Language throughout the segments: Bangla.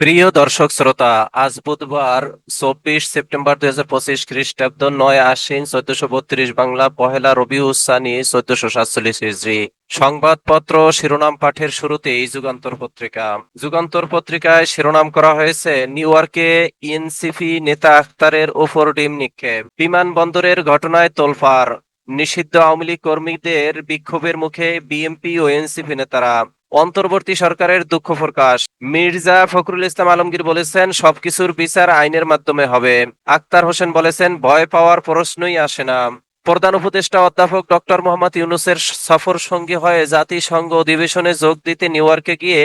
প্রিয় দর্শক শ্রোতা, আজ বুধবার চব্বিশ সেপ্টেম্বর দুই হাজার পঁচিশ খ্রিস্টাব্দ নয় আশ্বিন চোদ্দশো বত্রিশ বাংলা, পহেলা রবিউসানি চোদ্দশো সাতচল্লিশ হিজড়ি। সংবাদপত্র শিরোনাম পাঠের শুরুতেই যুগান্তর পত্রিকা। যুগান্তর পত্রিকায় শিরোনাম করা হয়েছে, নিউ ইয়র্কে এনসিপি নেতা আখতারের ওপর ডিম নিক্ষেপ, বিমানবন্দরের ঘটনায় তোলফার নিষিদ্ধ আওয়ামী লীগ কর্মীদের বিক্ষোভের মুখে বিএমপি ও এনসিপি নেতারা অন্তর্বর্তী সরকারের দুঃখ প্রকাশ। মির্জা ফখরুল ইসলাম আলমগীর বলেছেন, সবকিছুর বিচার আইনের মাধ্যমে হবে। আক্তার হোসেন বলেছেন, ভয় পাওয়ার প্রশ্নই আসে না। প্রধান উপদেষ্টা অধ্যাপক ডক্টর মোহাম্মদ ইউনুসের সফর সঙ্গী হয়ে জাতিসংঘ অধিবেশনে যোগ দিতে নিউ ইয়র্কে গিয়ে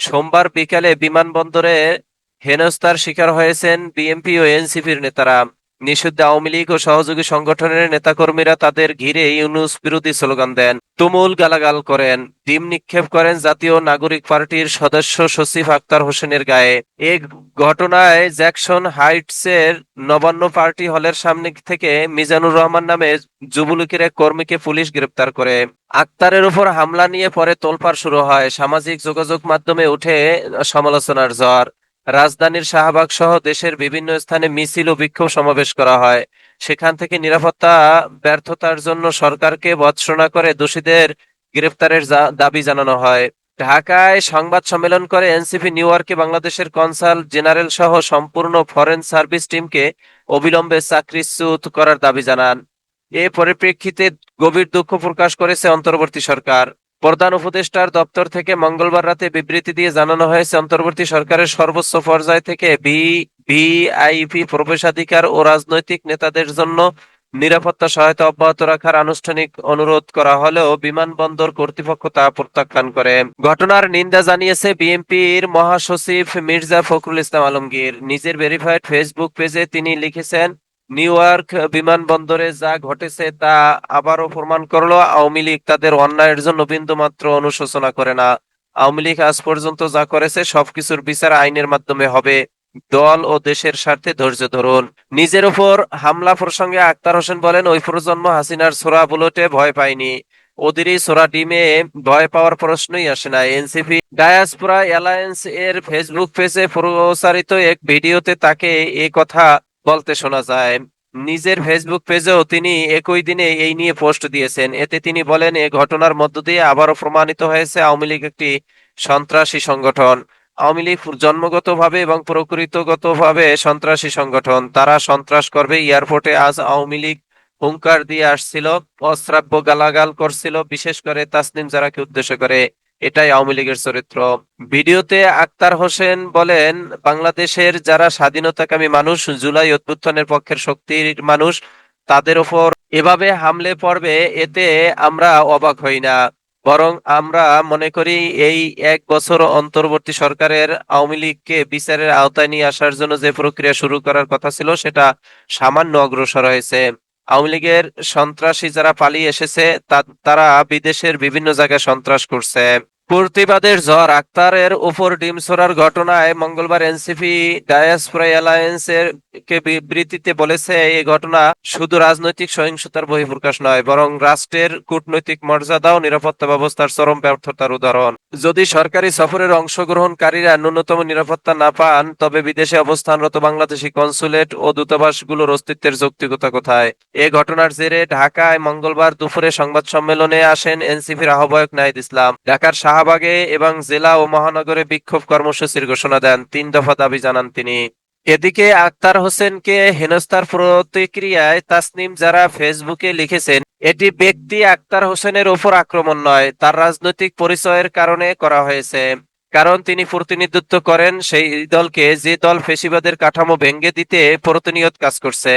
সোমবার বিকালে বিমানবন্দরে হেনস্তার শিকার হয়েছেন বিএনপি ও এনসিপির নেতারা। নিষিদ্ধ আওয়ামী লীগ ও সহযোগী সংগঠনের নেতাকর্মীরা তাদের ঘিরে ইউনুস বিরোধী স্লোগান দেন। তুমুল গালাগাল করেন। ডিম নিক্ষেপ করেন জাতীয় নাগরিক পার্টির সদস্য সচিব আক্তার হোসেনের গায়ে। এ ঘটনায় জ্যাকসন হাইটসের নবান্ন পার্টি হলের সামনে থেকে মিজানুর রহমান নামে যুবলীগের এক কর্মীকে পুলিশ গ্রেপ্তার করে। আক্তারের উপর হামলা নিয়ে পরে তোলপাড় শুরু হয়। সামাজিক যোগাযোগ মাধ্যমে উঠে সমালোচনার ঝড় রাজধানীর শাহবাগ সহ দেশের বিভিন্ন স্থানে মিছিল ও বিক্ষোভ সমাবেশ করা হয়। সেখান থেকে নিরাপত্তা, ব্যর্থতার জন্য সরকারকে ভৎসনা করে দোষীদের গ্রেফতারের দাবি জানানো হয়। ঢাকায় সংবাদ সম্মেলন করে এনসিপি নিউ ইয়র্কে বাংলাদেশের কনসাল জেনারেল সহ সম্পূর্ণ ফরেন সার্ভিস টিমকে অবিলম্বে চাকরিচ্যুত করার দাবি জানান। এ পরিপ্রেক্ষিতে গভীর দুঃখ প্রকাশ করেছে অন্তর্বর্তী সরকার। প্রধান উপদেষ্টার দপ্তর থেকে মঙ্গলবার রাতে বিবৃতি দিয়ে জানানো হয়েছে, অন্তর্বর্তী সরকারের সর্বোচ্চ পর্যায় থেকে ভি ভিআইপি প্রবেশাধিকার ও রাজনৈতিক নেতাদের জন্য নিরাপত্তা সহায়তা অব্যাহত রাখার আনুষ্ঠানিক অনুরোধ করা হলেও বিমানবন্দর কর্তৃপক্ষ তা প্রত্যাখ্যান করে। ঘটনার নিন্দা জানিয়েছে বিএনপির মহাসচিব মির্জা ফখরুল ইসলাম আলমগীর। নিজের ভেরিফাইড ফেসবুক পেজে তিনি লিখেছেন নিউ ইয়র্ক বিমানবন্দরে যা ঘটেছে তা আবারও প্রমাণ করল, আওয়ামী লীগ তাদের অন্যায়ের জন্য বিন্দু মাত্র অনুশোচনা করে না। আওয়ামী লীগ আজ পর্যন্ত যা করেছে, সবকিছুর বিচার আইনের মাধ্যমে হবে। দল ও দেশের স্বার্থে ধৈর্য ধরুন। নিজের উপর হামলা প্রসঙ্গে আক্তার হোসেন বলেন, ওই প্রজন্ম হাসিনার ছোড়া বুলেটে ভয় পায়নি। ওদেরই ছোড়া ডিমে ভয় পাওয়ার প্রশ্নই আসে না। এনসিপি ডায়াসপোরা অ্যালায়েন্স এর ফেসবুক পেজে প্রচারিত এক ভিডিওতে তাকে এ কথা বলতে শোনা যায়, নিজের ফেসবুক পেজেও তিনি একই দিনে এই নিয়ে পোস্ট দিয়েছেন। এতে তিনি বলেন, এ ঘটনার মধ্য দিয়ে আবারও প্রমাণিত হয়েছে আওয়ামী লীগ একটি সন্ত্রাসী সংগঠন। আওয়ামী লীগ জন্মগতভাবে এবং প্রকৃতগতভাবে সন্ত্রাসী সংগঠন। তারা সন্ত্রাস করবে এয়ারপোর্টে। আজ আওয়ামী লীগ হুঙ্কার দিয়ে আসছিল, অশ্রাব্য গালাগাল করছিল, বিশেষ করে তাসনিম জারাকে উদ্দেশ্য করে। এটাই আওয়ামী লীগের চরিত্র। ভিডিওতে আক্তার হোসেন বলেন, বাংলাদেশের যারা স্বাধীনতাকামী মানুষ, জুলাই অভ্যুত্থানের পক্ষের শক্তির মানুষ, তাদের ওপর এভাবে হামলে পড়বে, এতে আমরা অবাক হই না। বরং আমরা মনে করি, এই এক বছর অন্তর্বর্তী সরকারের আওয়ামী লীগকে বিচারের আওতায় নিয়ে আসার জন্য যে প্রক্রিয়া শুরু করার কথা ছিল, সেটা সামান্য অগ্রসর হয়েছে। আওয়ামী লীগের সন্ত্রাসী যারা পালিয়ে এসেছে তারা বিদেশের বিভিন্ন জায়গায় সন্ত্রাস করছে। প্রতিবাদের ঝড়, আক্তারের উপর ডিম ছোড়ার ঘটনায় মঙ্গলবার এনসিপি ডায়াসপোরা অ্যালায়েন্স এর কে বিবৃতিতে বলেছে, এই ঘটনা শুধু রাজনৈতিক সহিংসতার বহিঃপ্রকাশ নয়, বরং রাষ্ট্রের কূটনৈতিক মর্যাদা ও নিরাপত্তা ব্যবস্থার চরম ব্যর্থতার উদাহরণ। যদি সরকারি সফরের অংশগ্রহণকারীরা ন্যূনতম নিরাপত্তা না পান, তবে বিদেশে অবস্থানরত বাংলাদেশি কনসুলেট ও দূতাবাসগুলোর অস্তিত্বের যৌক্তিকতা কোথায়? এ ঘটনার জেরে ঢাকায় মঙ্গলবার দুপুরে সংবাদ সম্মেলনে আসেন এনসিপির আহ্বায়ক নাহিদ ইসলাম। ঢাকার শাহবাগে এবং জেলা ও মহানগরে বিক্ষোভ কর্মসূচির ঘোষণা দেন। তিন দফা দাবি জানান তিনি। এদিকে আক্তার হোসেনকে হেনস্তার প্রতিক্রিয়ায় তাসনিম যারা ফেসবুকে লিখেছেন, এটি ব্যক্তি আক্তার হোসেনের ওপর আক্রমণ নয়, তার রাজনৈতিক পরিচয়ের কারণে করা হয়েছে। কারণ তিনি প্রতিনিধিত্ব করেন সেই দলকে, যে দল ফেসিবাদের কাঠামো ভেঙে দিতে প্রতিনিয়ত কাজ করছে।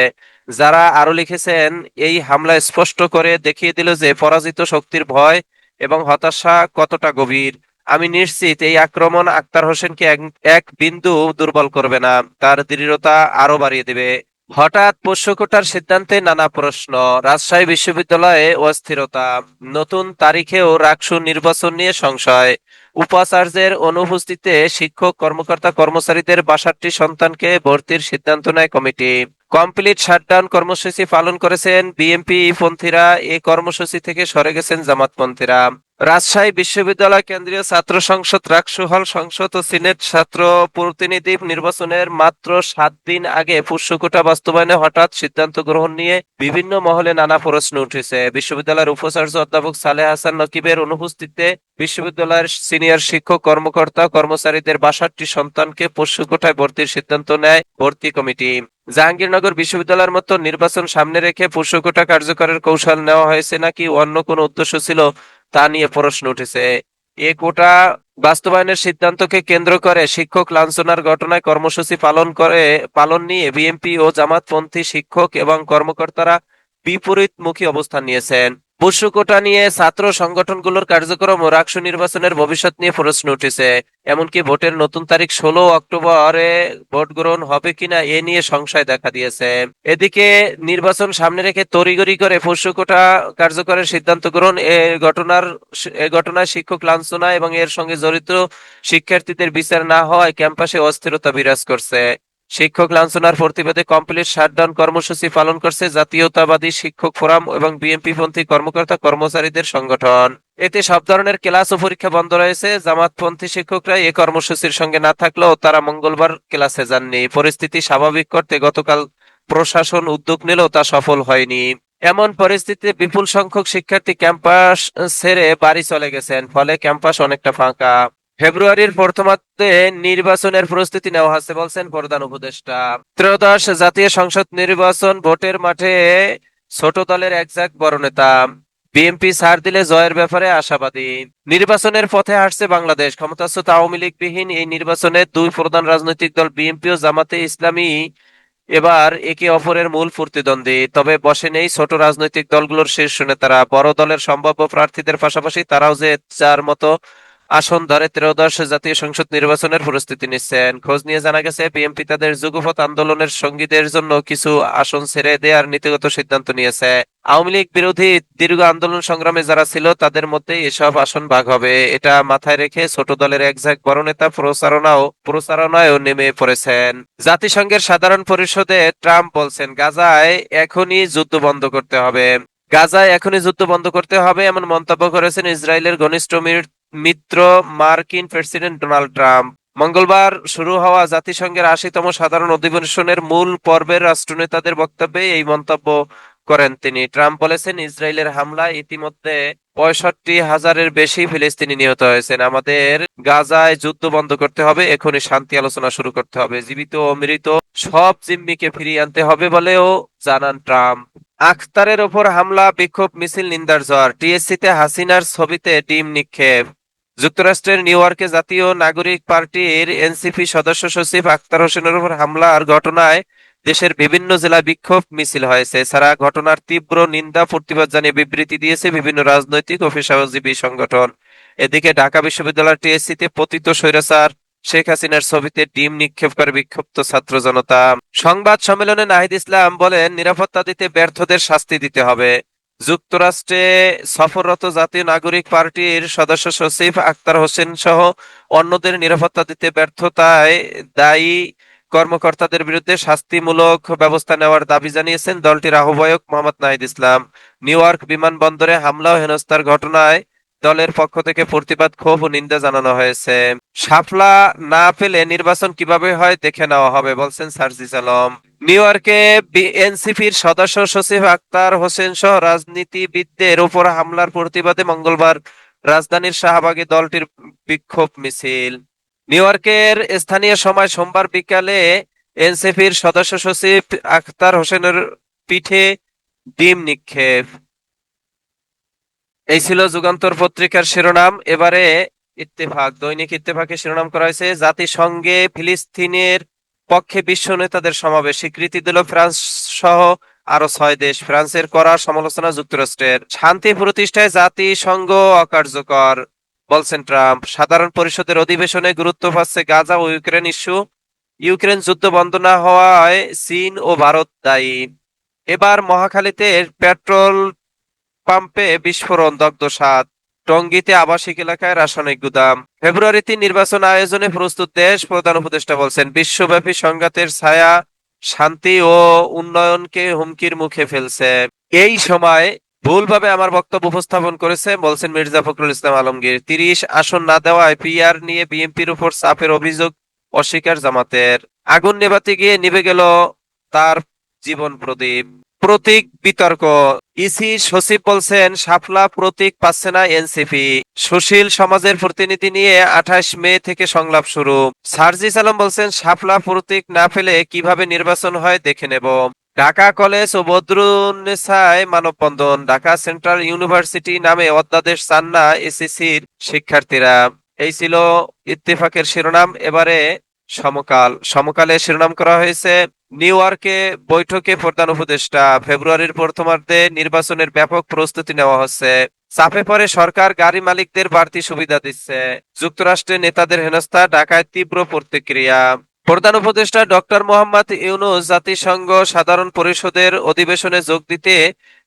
যারা আরও লিখেছেন, এই হামলা স্পষ্ট করে দেখিয়ে দিল যে পরাজিত শক্তির ভয় এবং হতাশা কতটা গভীর? আমি নিশ্চিত এই আক্রমণ আক্তার হোসেনকে এক- বিন্দু দুর্বল করবে না, তার দৃঢ়তা আরও বাড়িয়ে দেবে। হঠাৎ পোষ্যকোটার সিদ্ধান্তে নানা প্রশ্ন, রাজশাহী বিশ্ববিদ্যালয়ে অস্থিরতা, নতুন তারিখেও রাকসু নির্বাচন নিয়ে সংশয়। উপাচার্যের অনুপস্থিতিতে শিক্ষক, কর্মকর্তা, কর্মচারীদের বাষট্টি সন্তানকে ভর্তির সিদ্ধান্ত নেয় কমিটি। কমপ্লিট শাটডাউন কর্মসূচি পালন করেছেন বিএনপি পন্থীরা। এই কর্মসূচি থেকে সরে গেছেন জামাতপন্থীরা রাজশাহী বিশ্ববিদ্যালয় কেন্দ্রীয় ছাত্র সংসদ, রাকসু হল সংসদ ও সিনেট ছাত্র প্রতিনিধি নির্বাচনের মাত্র সাত দিন আগে পুষ্যকোটা বাস্তবায়নে হঠাৎ সিদ্ধান্ত গ্রহণ নিয়ে বিভিন্ন মহলে নানা প্রশ্ন উঠেছে। বিশ্ববিদ্যালয়ের উপাচার্য অধ্যাপক সালেহ হাসান নকিবের অনুপস্থিতিতে বিশ্ববিদ্যালয়ের সিনিয়র শিক্ষক, কর্মকর্তা, কর্মচারীদের বাষট্টি সন্তানকে পুষ্যকোটায় ভর্তির সিদ্ধান্ত নেয় ভর্তি কমিটি। জাহাঙ্গীরনগর বিশ্ববিদ্যালয়ের মতো নির্বাচন সামনে রেখে পুষ্যকোটা কার্যকরের কৌশল নেওয়া হয়েছে নাকি অন্য কোনো উদ্দেশ্য ছিল তা নিয়ে প্রশ্ন উঠেছে। এ কোটা বাস্তবায়নের সিদ্ধান্তকে কেন্দ্র করে শিক্ষক লাঞ্ছনার ঘটনায় কর্মসূচি পালন করে, পালন নিয়ে বিএমপি ও জামাতপন্থী শিক্ষক এবং কর্মকর্তারা বিপরীতমুখী অবস্থান নিয়েছেন। পুষ্য কোটা নিয়ে ছাত্র সংগঠনগুলোর কার্যক্রম ও রাকসু নির্বাচনের ভবিষ্যৎ নিয়ে প্রশ্ন উঠেছে। এমনকি ভোটের নতুন তারিখ ষোলো অক্টোবরে ভোট গ্রহণ হবে কিনা এ নিয়ে সংশয় দেখা দিয়েছে। এদিকে নির্বাচন সামনে রেখে তড়িগড়ি করে পুষ্য কোটা কার্যকরের সিদ্ধান্ত গ্রহণ এ ঘটনার এ ঘটনায় শিক্ষক লাঞ্ছনা এবং এর সঙ্গে জড়িত শিক্ষার্থীদের বিচার না হওয়ায় ক্যাম্পাসে অস্থিরতা বিরাজ করছে। শিক্ষক লাঞ্ছনার প্রতিবাদে কমপ্লিট শাটডাউন কর্মসূচি পালন করছে জাতীয়তাবাদী শিক্ষক ফোরাম এবং বিএনপি পন্থী কর্মকর্তা কর্মচারীদের সংগঠন। এতে সব ধরনের ক্লাস ও পরীক্ষা বন্ধ রয়েছে। জামাতপন্থী শিক্ষকরা এ কর্মসূচির সঙ্গে না থাকলেও তারা মঙ্গলবার ক্লাসে যাননি। পরিস্থিতি স্বাভাবিক করতে গতকাল প্রশাসন উদ্যোগ নিলেও তা সফল হয়নি। এমন পরিস্থিতিতে বিপুল সংখ্যক শিক্ষার্থী ক্যাম্পাস ছেড়ে বাড়ি চলে গেছেন। ফলে ক্যাম্পাস অনেকটা ফাঁকা। ফেব্রুয়ারির প্রথমার্ধে নির্বাচনের প্রস্তুতি নেওয়া হচ্ছে বলছেন প্রধান উপদেষ্টা। ত্রয়োদশ জাতীয় সংসদ নির্বাচন ভোটের মাঠে ছোট দলের একজাক বড় নেতা। বিএনপি ছাড় দিলে জয়ের ব্যাপারে আশাবাদী। নির্বাচনের পথে হাঁটছে বাংলাদেশ। ক্ষমতাচ্যুত আওয়ামী লীগবিহীন এই নির্বাচনে দুই প্রধান রাজনৈতিক দল বিএনপি ও জামাতে ইসলামী এবার একে অপরের মূল প্রতিদ্বন্দ্বী তবে বসে নেই ছোট রাজনৈতিক দলগুলোর শীর্ষ নেতারা। বড় দলের সম্ভাব্য প্রার্থীদের পাশাপাশি তারাও যে চার মতো আসন ধরে ত্রয়োদশ জাতীয় সংসদ নির্বাচনের প্রস্তুতি নিচ্ছেন। খোঁজ নিয়ে জানা গেছে, বিএনপি তাদের যুগপথ আন্দোলনের সঙ্গীদের জন্য কিছু আসন ছেড়ে দেওয়ার নীতিগত সিদ্ধান্ত নিয়েছে। আওয়ামী লীগ বিরোধী দীর্ঘ আন্দোলন সংগ্রামে যারা ছিল, তাদের মধ্যে এসব আসন ভাগ হবে। এটা মাথায় রেখে ছোট দলের একঝাক বড় নেতা প্রচারণাও, প্রচারণায়ও নেমে পড়েছেন। জাতিসংঘের সাধারণ পরিষদে ট্রাম্প বলছেন, গাজায় এখনই যুদ্ধ বন্ধ করতে হবে। গাজায় এখনই যুদ্ধ বন্ধ করতে হবে এমন মন্তব্য করেছেন ইসরায়েলের ঘনিষ্ঠ মিত্র মার্কিন প্রেসিডেন্ট ডোনাল্ড ট্রাম্প। মঙ্গলবার শুরু হওয়া জাতিসংঘের আশিতম সাধারণ অধিবেশনের মূল পর্বের রাষ্ট্রনেতাদের বক্তব্যে এই মন্তব্য করেন তিনি। ট্রাম্প বলেছেন, ইসরায়েলের হামলায় ইতিমধ্যে পঁয়ষট্টি হাজারের বেশি ফিলিস্তিনি নিহত হয়েছেন। আমাদের গাজায় যুদ্ধ বন্ধ করতে হবে, এখনই শান্তি আলোচনা শুরু করতে হবে। জীবিত ও মৃত সব জিম্মিকে ফিরিয়ে আনতে হবে বলেও জানান ট্রাম্প। আখতারের ওপর হামলা, বিক্ষোভ, মিছিল, নিন্দার জ্বর, টিএসসিতে হাসিনার ছবিতে ডিম নিক্ষেপ। যুক্তরাষ্ট্রের নিউ ইয়র্কে জাতীয় নাগরিক পার্টির এনসিপি সদস্য সচিব আখতার হোসেনের উপর হামলার ঘটনায় দেশের বিভিন্ন জেলা বিক্ষোভ মিছিল হয়েছে। এছাড়া ঘটনার তীব্র নিন্দা, প্রতিবাদ জানিয়ে বিবৃতি দিয়েছে বিভিন্ন রাজনৈতিক ও পেশাজীবী সংগঠন। এদিকে ঢাকা বিশ্ববিদ্যালয় টিএসসিতে পতিত স্বৈরাচার শেখ হাসিনার ছবিতে ডিম নিক্ষেপ করে বিক্ষুব্ধ ছাত্র জনতা। সংবাদ সম্মেলনে নাহিদ ইসলাম বলেন, নিরাপত্তা দিতে ব্যর্থদের শাস্তি দিতে হবে। যুক্তরাষ্ট্রে সফররত জাতীয় নাগরিক পার্টির সদস্য সচিব আক্তার হোসেন সহ অন্যদের নিরাপত্তা দিতে ব্যর্থতায় দায়ী কর্মকর্তাদের বিরুদ্ধে শাস্তিমূলক ব্যবস্থা নেওয়ার দাবি জানিয়েছেন দলটির আহ্বায়ক মোহাম্মদ নাহিদ ইসলাম। নিউ ইয়র্ক বিমানবন্দরে হামলা ও হেনস্থার ঘটনায় দলের পক্ষ থেকে প্রতিবাদ, ক্ষোভ ও নিন্দা জানানো হয়েছে। সাফলা না পেলে নির্বাচন কীভাবে হয় দেখে নেওয়া হবে, বলছেন সার্জিস আলম। নিউ ইয়র্কে এনসিপির সদস্য সচিব আক্তার হোসেন সহ রাজনীতিবিদদের উপর হামলার প্রতিবাদে মঙ্গলবার রাজধানীর শাহবাগে দলটির বিক্ষোভ মিছিল। নিউ ইয়র্কের স্থানীয় সময় সোমবার বিকালে এনসিপির সদস্য সচিব আক্তার হোসেনের পিঠে ডিম নিক্ষেপ। এই ছিল যুগান্তর পত্রিকার শিরোনাম। এবারে ইত্তেফাক, দৈনিক ইত্তেফাকে শিরোনাম করা হয়েছে, জাতিসংঘে ফিলিস্তিনের পক্ষে বিশ্ব নেতাদের সমাবেশ, স্বীকৃতি দিল ফ্রান্স সহ আরও ছয় দেশ। ফ্রান্সের করা সমালোচনা যুক্তরাষ্ট্রের। শান্তি প্রতিষ্ঠায় জাতিসংঘ অকার্যকর, বলছেন ট্রাম্প। সাধারণ পরিষদের অধিবেশনে গুরুত্ব পাচ্ছে গাজা ও ইউক্রেন ইস্যু। ইউক্রেন যুদ্ধ বন্ধ না হওয়ায় চীন ও ভারত দায়ী। এবার মহাখালীতে পেট্রোল পাম্পে বিস্ফোরণ, দগ্ধ সাত। টঙ্গীতে আবাসিক এলাকায় রাসায়নিক গুদাম। ফেব্রুয়ারিতে নির্বাচন আয়োজনে প্রস্তুত দেশ, প্রধান উপদেষ্টা বলছেন, বিশ্বব্যাপী সংঘাতের ছায়া, শান্তি ও উন্নয়নকে হুমকির মুখে ফেলছে। এই সময় ভুলভাবে আমার বক্তব্য উপস্থাপন করেছে, বলছেন মির্জা ফখরুল ইসলাম আলমগীর। তিরিশ আসন না দেওয়ায় পিআর নিয়ে বিএনপির উপর চাপের অভিযোগ অস্বীকার জামাতের। আগুন নেভাতে গিয়ে নিভে গেল তার জীবন প্রদীপ। প্রতীক বিতর্ক। ইসি সচিব বলছেন শাপলা প্রতীক পাচ্ছে না এনসিপি সুশীল সমাজের প্রতিনিধি নিয়ে আঠাশ মে থেকে সংলাপ শুরু। সার্জিস আলম বলছেন শাপলা প্রতীক না ফেলে কীভাবে নির্বাচন হয় দেখে নেব। ঢাকা কলেজ ও বদরুন্নেসায় মানববন্ধন। ঢাকা সেন্ট্রাল ইউনিভার্সিটি নামে অধ্যাদেশ চান না এসএসসির শিক্ষার্থীরা। এই ছিল ইত্তেফাকের শিরোনাম। এবারে সমকাল। সমকালে শিরোনাম করা হয়েছে নিউ ইয়র্কে বৈঠকে প্রধান উপদেষ্টা, ফেব্রুয়ারির প্রথমার্ধে নির্বাচনের ব্যাপক প্রস্তুতি নেওয়া হচ্ছে। চাপে পড়ে সরকার গাড়ি মালিকদের বাড়তি সুবিধা দিচ্ছে। যুক্তরাষ্ট্রের নেতাদের হেনস্থা, ঢাকায় তীব্র প্রতিক্রিয়া। প্রধান উপদেষ্টা ডক্টর মোহাম্মদ ইউনুস জাতিসংঘ সাধারণ পরিষদের অধিবেশনে যোগ দিতে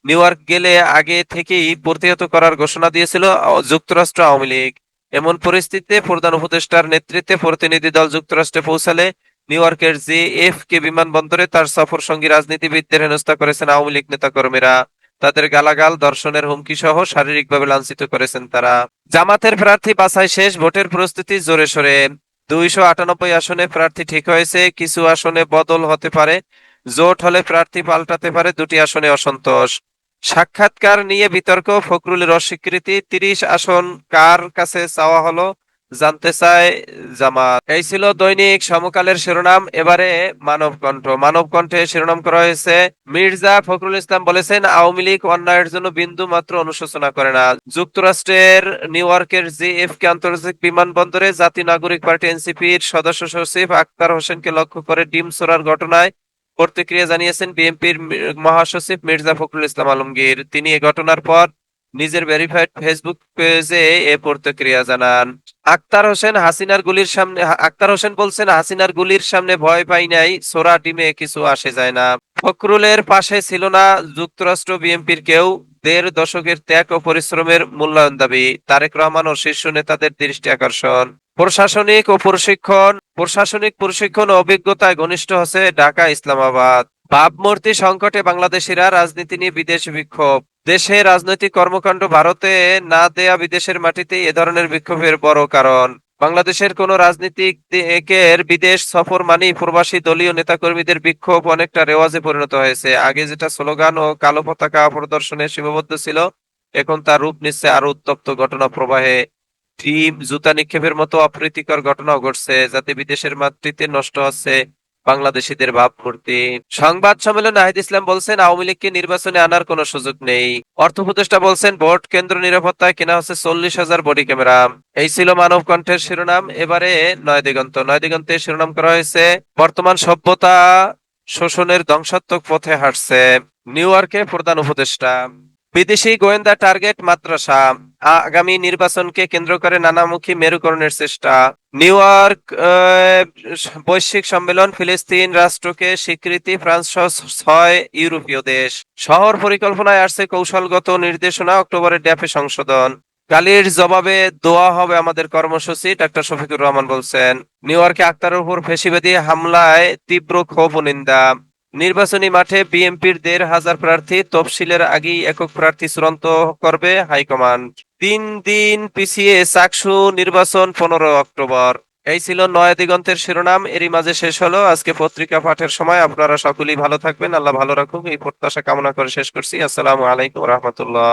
নিউ গেলে আগে থেকেই প্রতিহত করার ঘোষণা দিয়েছিল যুক্তরাষ্ট্র আওয়ামী লীগ। এমন পরিস্থিতিতে প্রধান উপদেষ্টার নেতৃত্বে প্রতিনিধি দল যুক্তরাষ্ট্রে পৌঁছালে নিউ ইয়র্কের জে এফ কে বিমানবন্দরে তার সফর সঙ্গী রাজনীতিবিদদের হেনস্থা করেছেন আওয়ামী লীগ নেতাকর্মীরা। তাদের গালাগাল, দর্শনের হুমকি সহ শারীরিকভাবে লাঞ্ছিত করেছেন তারা। জামাতের প্রার্থী বাছাই শেষ, ভোটের প্রস্তুতি জোরে সোরে। দুইশো আটানব্বই আসনে প্রার্থী ঠিক হয়েছে, কিছু আসনে বদল হতে পারে। জোট হলে প্রার্থী পাল্টাতে পারে, দুটি আসনে অসন্তোষ। সাক্ষাৎকার নিয়ে বিতর্ক, ফখরুলের অস্বীকৃতি, তিরিশ আসন কার কাছে চাওয়া হলো? জানতে চায় জামাত। এই ছিল দৈনিক সমকালের শিরোনাম। এবারে মানবকণ্ঠ। মানবকণ্ঠে শিরোনাম করা হয়েছে, মির্জা ফখরুল ইসলাম বলেছেন, আওয়ামী লীগ অন্যায়ের জন্য বিন্দু মাত্র অনুশোচনা করে না। যুক্তরাষ্ট্রের নিউ ইয়র্কের জিএফ কে আন্তর্জাতিক বিমানবন্দরে জাতীয় নাগরিক পার্টি এনসিপির সদস্য সচিব আক্তার হোসেনকে লক্ষ্য করে ডিম ছোড়ার ঘটনায় প্রতিক্রিয়া জানিয়েছেন বিএনপির মহাসচিব মির্জা ফখরুল ইসলাম আলমগীর। তিনি এ ঘটনার পর নিজের ভেরিফাইড ফেসবুক পেজে এ প্রতিক্রিয়া জানান। আক্তার হোসেন হাসিনার গুলির সামনে, আক্তার হোসেন বলছেন, হাসিনার গুলির সামনে ভয় পাই নাই, সোরা টিমে কিছু আসে যায় না। ফখরুলের পাশে ছিল না যুক্তরাষ্ট্র বিএনপির কেউ, দেড় দশকের ত্যাগ ও পরিশ্রমের মূল্যায়ন দাবি। তারেক রহমান ও শীর্ষ নেতাদের দৃষ্টি আকর্ষণ। প্রশাসনিক ও প্রশিক্ষণ, প্রশাসনিক প্রশিক্ষণ অভিজ্ঞতায় ঘনিষ্ঠ হচ্ছে ঢাকা ইসলামাবাদ ভাবমূর্তি সংকটে বাংলাদেশিরা রাজনীতি নিয়ে বিদেশ বিক্ষোভ। দেশে রাজনৈতিক কর্মকাণ্ড ভারতে না দেয়া বিদেশের মাটিতে এ ধরনের বিক্ষোভের বড় কারণ। বাংলাদেশের কোন রাজনীতিক একের বিদেশ সফর মানেই প্রবাসী দলীয় নেতাকর্মীদের বিক্ষোভ অনেকটা রেওয়াজে পরিণত হয়েছে। আগে যেটা স্লোগান ও কালো পতাকা প্রদর্শনে সীমাবদ্ধ ছিল, এখন তার রূপ নিচ্ছে আরও উত্তপ্ত ঘটনা প্রবাহে। ডিম জুতা নিক্ষেপের মতো অপ্রীতিকর ঘটনাও ঘটছে, যাতে বিদেশের মাতৃত্বে নষ্ট হচ্ছে বাংলাদেশিদের ভাবমূর্তি সংবাদ সম্মেলনে নাহিদ ইসলাম বলছেন, আওয়ামী লীগকে নির্বাচনে আনার কোনো সুযোগ নেই। অর্থ উপদেষ্টা বলছেন, ভোট কেন্দ্র নিরাপত্তায় কেনা হচ্ছে চল্লিশ হাজার বডি ক্যামেরা। এই ছিল মানব কণ্ঠের শিরোনাম। এবারে নয় দিগন্ত নয় দিগন্তে শিরোনাম করা হয়েছে, বর্তমান সভ্যতা শোষণের ধ্বংসাত্মক পথে হাঁটছে। নিউ ইয়র্কে প্রধান উপদেষ্টা। বিদেশি গোয়েন্দা টার্গেট মাদ্রাসা আগামী নির্বাচনকে কেন্দ্র করে নানামুখী মেরুকরণের চেষ্টা। নিউ ইয়র্ক বৈশ্বিক সম্মেলন ফিলিস্তিন রাষ্ট্রকে স্বীকৃতি, ফ্রান্স সহ ছয় ইউরোপীয় দেশ। শহর পরিকল্পনায় আসছে কৌশলগত নির্দেশনা, অক্টোবরের ড্যাপে সংশোধন। গালির জবাবে দোয়া হবে আমাদের কর্মসূচি, ডাক্তার শফিকুর রহমান বলছেন। নিউ ইয়র্কে আক্তারের উপর ফেসিবাদী হামলায় তীব্র ক্ষোভ ও নিন্দা। নির্বাচনী মাঠে বিএনপির দেড় হাজার প্রার্থী তফসিলের আগেই একক প্রার্থী চূড়ান্ত করবে হাইকমান্ড। তিন দিন পিছিয়ে চাকসু নির্বাচন পনেরো অক্টোবর। এই ছিল নয় দিগন্তের শিরোনাম, এরই মাঝে শেষ হলো আজকে পত্রিকা পাঠের সময়। আপনারা সকলেই ভালো থাকবেন, আল্লাহ ভালো রাখুক। এই প্রত্যাশা কামনা করে শেষ করছি। আসসালামু আলাইকুম রহমতুল্লাহ।